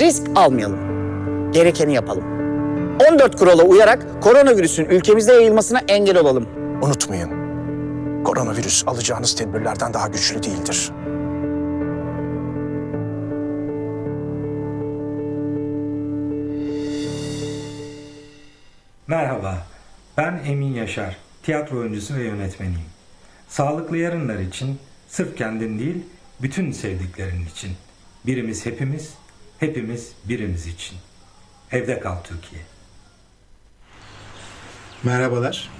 Risk almayalım. Gerekeni yapalım. 14 kurala uyarak koronavirüsün ülkemizde yayılmasına engel olalım. Unutmayın, koronavirüs alacağınız tedbirlerden daha güçlü değildir. Merhaba, ben Emin Yaşar, tiyatro oyuncusu ve yönetmeniyim. Sağlıklı yarınlar için, sırf kendin değil, bütün sevdiklerin için. Birimiz hepimiz, hepimiz birimiz için. Evde kal Türkiye. Merhabalar.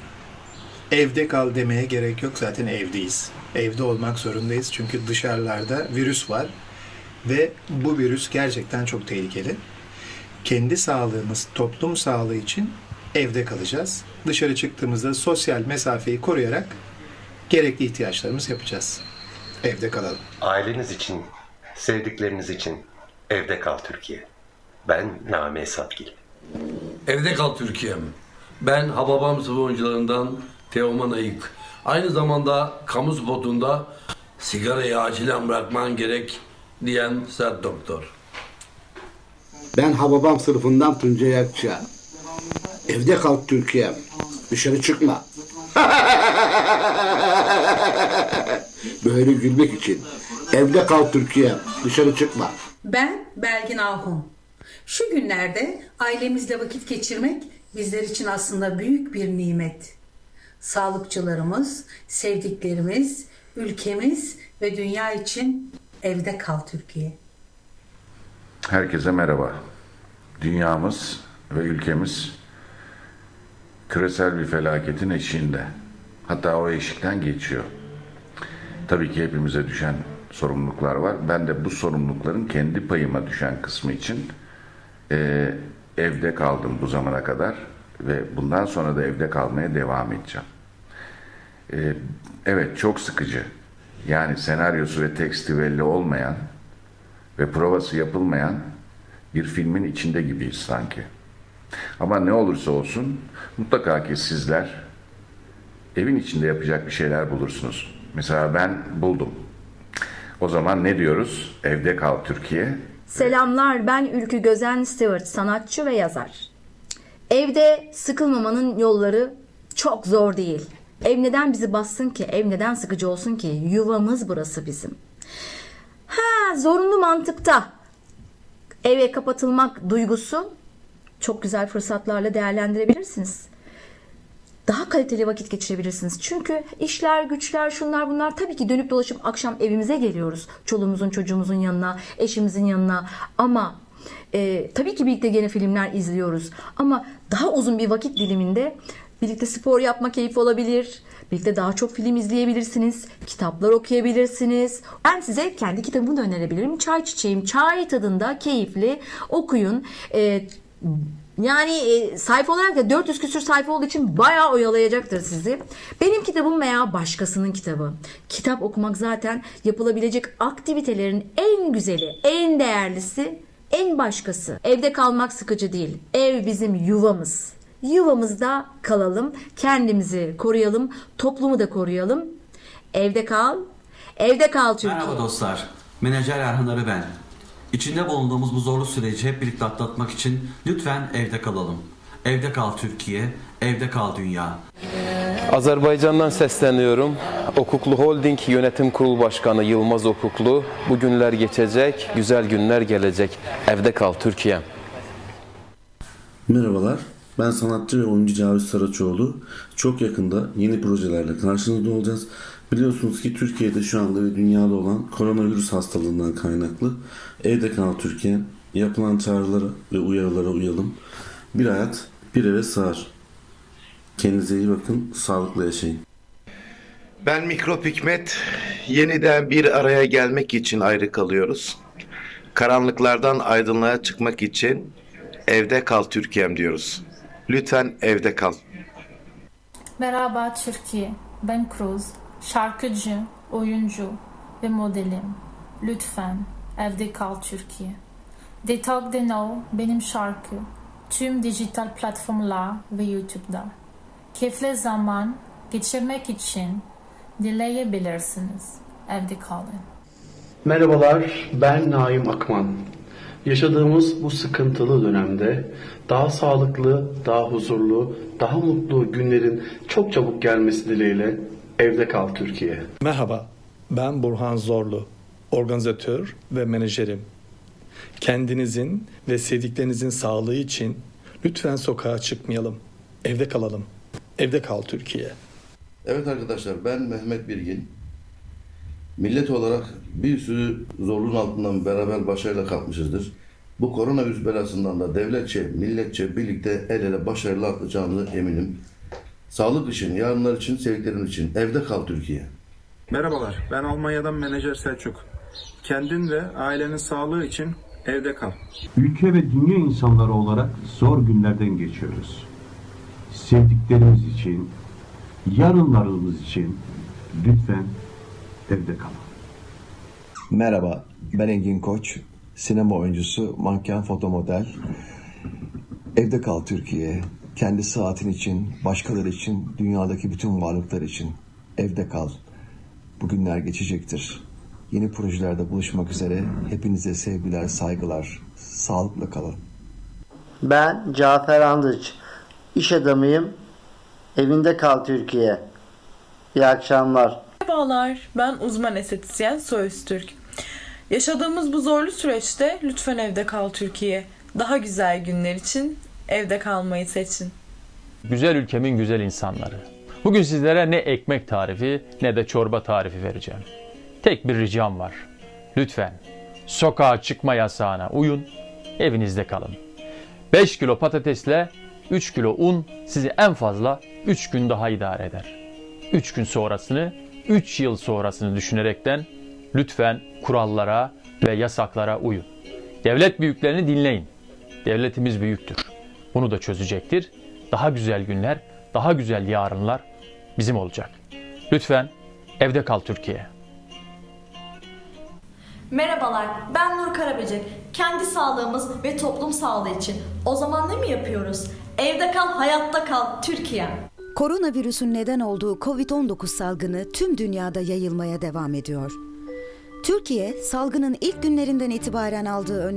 Evde kal demeye gerek yok zaten evdeyiz. Evde olmak zorundayız çünkü dışarılarda virüs var ve bu virüs gerçekten çok tehlikeli. Kendi sağlığımız, toplum sağlığı için evde kalacağız. Dışarı çıktığımızda sosyal mesafeyi koruyarak gerekli ihtiyaçlarımızı yapacağız. Evde kalalım. Aileniz için, sevdikleriniz için evde kal Türkiye. Ben Name Esatgil. Evde kal Türkiye'm. Ben Hababam sıvı oyuncularından Teoman Ayık. Aynı zamanda kamu spotunda sigarayı acilen bırakman gerek diyen sert doktor. Ben Hababam sınıfından Tuncay Akça. Evde kal Türkiye. Dışarı çıkma. Böyle gülmek için. Evde kal Türkiye. Dışarı çıkma. Ben Belgin Ahun. Şu günlerde ailemizle vakit geçirmek bizler için aslında büyük bir nimet. Sağlıkçılarımız, sevdiklerimiz, ülkemiz ve dünya için evde kal Türkiye. Herkese merhaba. Dünyamız ve ülkemiz küresel bir felaketin eşiğinde. Hatta o eşikten geçiyor. Tabii ki hepimize düşen sorumluluklar var. Ben de bu sorumlulukların kendi payıma düşen kısmı için eee, evde kaldım bu zamana kadar ve bundan sonra da evde kalmaya devam edeceğim. Ee, evet çok sıkıcı. Yani senaryosu ve teksti belli olmayan ve provası yapılmayan bir filmin içinde gibiyiz sanki. Ama ne olursa olsun mutlaka ki sizler evin içinde yapacak bir şeyler bulursunuz. Mesela ben buldum. O zaman ne diyoruz? Evde kal Türkiye. Selamlar ben Ülkü Gözen Stewart sanatçı ve yazar. Evde sıkılmamanın yolları çok zor değil. Ev neden bizi bassın ki? Ev neden sıkıcı olsun ki? Yuvamız burası bizim. Ha zorunlu mantıkta eve kapatılmak duygusu çok güzel fırsatlarla değerlendirebilirsiniz. Daha kaliteli vakit geçirebilirsiniz. Çünkü işler, güçler, şunlar bunlar tabii ki dönüp dolaşıp akşam evimize geliyoruz. Çoluğumuzun, çocuğumuzun yanına, eşimizin yanına. Ama e, tabii ki birlikte gene filmler izliyoruz. Ama daha uzun bir vakit diliminde birlikte spor yapma keyif olabilir. Birlikte daha çok film izleyebilirsiniz. Kitaplar okuyabilirsiniz. Ben size kendi kitabımı da önerebilirim. Çay Çiçeğim. Çay tadında keyifli okuyun. E, yani e, sayfa olarak da 400 küsür sayfa olduğu için bayağı oyalayacaktır sizi. Benim kitabım veya başkasının kitabı. Kitap okumak zaten yapılabilecek aktivitelerin en güzeli, en değerlisi, en başkası. Evde kalmak sıkıcı değil. Ev bizim yuvamız. Yuvamızda kalalım, kendimizi koruyalım, toplumu da koruyalım. Evde kal, evde kal Türkiye. Merhaba dostlar. Menajer Erhan Arı ben. İçinde bulunduğumuz bu zorlu süreci hep birlikte atlatmak için lütfen evde kalalım. Evde kal Türkiye, evde kal dünya. Azerbaycan'dan sesleniyorum. Okuklu Holding Yönetim Kurulu Başkanı Yılmaz Okuklu. Bu günler geçecek, güzel günler gelecek. Evde kal Türkiye. Merhabalar, ben sanatçı ve oyuncu Cavit Saraçoğlu. Çok yakında yeni projelerle karşınızda olacağız. Biliyorsunuz ki Türkiye'de şu anda ve dünyada olan koronavirüs hastalığından kaynaklı evde kal Türkiye, yapılan çağrılara ve uyarılara uyalım. Bir hayat bir eve sığar. Kendinize iyi bakın, sağlıklı yaşayın. Ben Mikrop Hikmet. Yeniden bir araya gelmek için ayrı kalıyoruz. Karanlıklardan aydınlığa çıkmak için evde kal Türkiye'm diyoruz. Lütfen evde kal. Merhaba Türkiye. Ben Cruz. Şarkıcı, oyuncu ve modelim. Lütfen evde kal Türkiye. Detalk de Know benim şarkı. Tüm dijital platformlar ve YouTube'da. Keyifli zaman geçirmek için dinleyebilirsiniz. Evde kalın. Merhabalar, ben Naim Akman. Yaşadığımız bu sıkıntılı dönemde daha sağlıklı, daha huzurlu, daha mutlu günlerin çok çabuk gelmesi dileğiyle evde kal Türkiye. Merhaba, ben Burhan Zorlu, organizatör ve menajerim. Kendinizin ve sevdiklerinizin sağlığı için lütfen sokağa çıkmayalım, evde kalalım. Evde kal Türkiye. Evet arkadaşlar ben Mehmet Birgin. Millet olarak bir sürü zorluğun altından beraber başarıyla kalkmışızdır. Bu koronavirüs belasından da devletçe, milletçe birlikte el ele başarılı atlayacağımıza eminim. Sağlık için, yarınlar için, sevdiklerim için evde kal Türkiye. Merhabalar, ben Almanya'dan menajer Selçuk. Kendin ve ailenin sağlığı için evde kal. Ülke ve dünya insanları olarak zor günlerden geçiyoruz. Sevdiklerimiz için, yarınlarımız için lütfen evde kalın. Merhaba, ben Engin Koç. Sinema oyuncusu, manken fotomodel. Evde kal Türkiye. Kendi saatin için, başkaları için, dünyadaki bütün varlıklar için evde kal. Bugünler geçecektir. Yeni projelerde buluşmak üzere. Hepinize sevgiler, saygılar. Sağlıkla kalın. Ben Cafer Andıç. İş adamıyım. Evinde kal Türkiye. İyi akşamlar. Merhabalar, ben uzman estetisyen Soyüz Yaşadığımız bu zorlu süreçte lütfen evde kal Türkiye. Daha güzel günler için evde kalmayı seçin. Güzel ülkemin güzel insanları. Bugün sizlere ne ekmek tarifi ne de çorba tarifi vereceğim. Tek bir ricam var. Lütfen sokağa çıkma yasağına uyun, evinizde kalın. 5 kilo patatesle 3 kilo un sizi en fazla 3 gün daha idare eder. 3 gün sonrasını, 3 yıl sonrasını düşünerekten lütfen kurallara ve yasaklara uyun. Devlet büyüklerini dinleyin. Devletimiz büyüktür. Bunu da çözecektir. Daha güzel günler, daha güzel yarınlar bizim olacak. Lütfen evde kal Türkiye. Merhabalar, ben Nur Karaböcek. Kendi sağlığımız ve toplum sağlığı için o zaman ne mi yapıyoruz? Evde kal, hayatta kal, Türkiye. Koronavirüsün neden olduğu Covid-19 salgını tüm dünyada yayılmaya devam ediyor. Türkiye, salgının ilk günlerinden itibaren aldığı önlemler